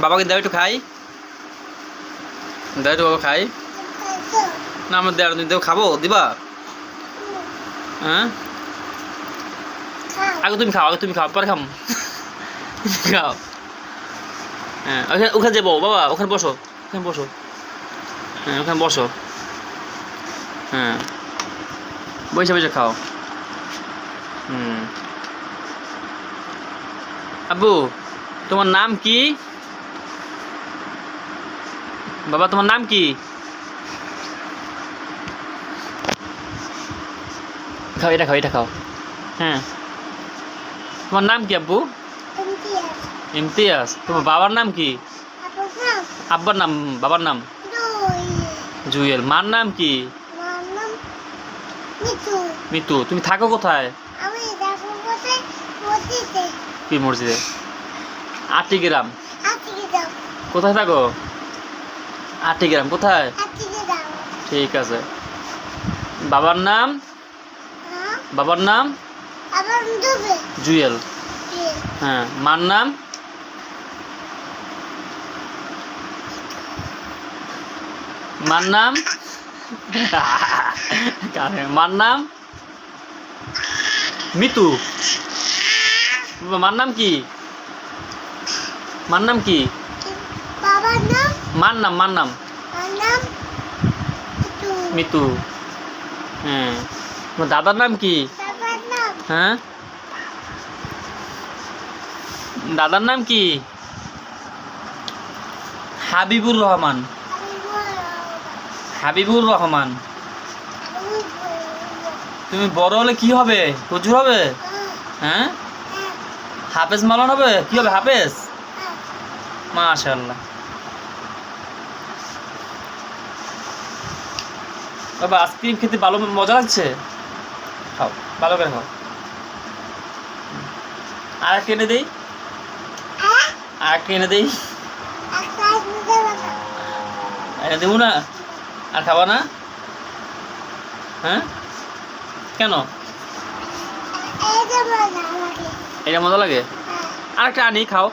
বাবাকে দাও একটু খাই। দাও একটু বাবা খাই। না আমার দেওয়ার তুমি দেও খাব দিবা? হ্যাঁ? আগে তুমি খাও আগে তুমি খাও পরে খাম খাও। হ্যাঁ ওখানে ওখানে যাব বাবা ওখানে বসো ওখানে বসো। হ্যাঁ ওখানে বসো। হ্যাঁ। বসে বসে খাও। হুম। আব্বু তোমার নাম কি? বাবা তোমার নাম কি? খাও এটা খাও এটা খাও। হ্যাঁ। তোমার নাম কি আব্বু? ইমতিয়াজ তোমার বাবার নাম কি? আব্বার নাম? বাবার নাম? জুয়েল। মার নাম কি? মিতু তুমি থাকো কোথায়? কি মসজিদে? আটি গ্রাম। কোথায় থাকো? আটি গ্রাম কোথায়? ঠিক আছে। বাবার নাম? হ্যাঁ। বাবার নাম? জুয়েল। হ্যাঁ মার নাম? মার নাম? মার নাম? মিতু। মার নাম কি? মার নাম কি? মার নাম মার নাম? মিতু। হ্যাঁ। তোমার দাদার নাম কি? হ্যাঁ? দাদার নাম কি? হাবিবুর রহমান। হাবিবুর রহমান। তুমি বড় হলে কি হবে? হুজুর হবে? হ্যাঁ? হাফেজ মালান হবে? কি হবে হাফেজ? মাশাল্লাহ বাবা আইসক্রিম খেতে ভালো মজা লাগছে? খাও ভালো করে খাও। আর একটা এনে দেই। আর একটা এনে দেই। এনে দেবো না? আর খাবা না? হ্যাঁ? কেন? এটা মজা লাগে? হ্যাঁ। আর একটা আনি খাও।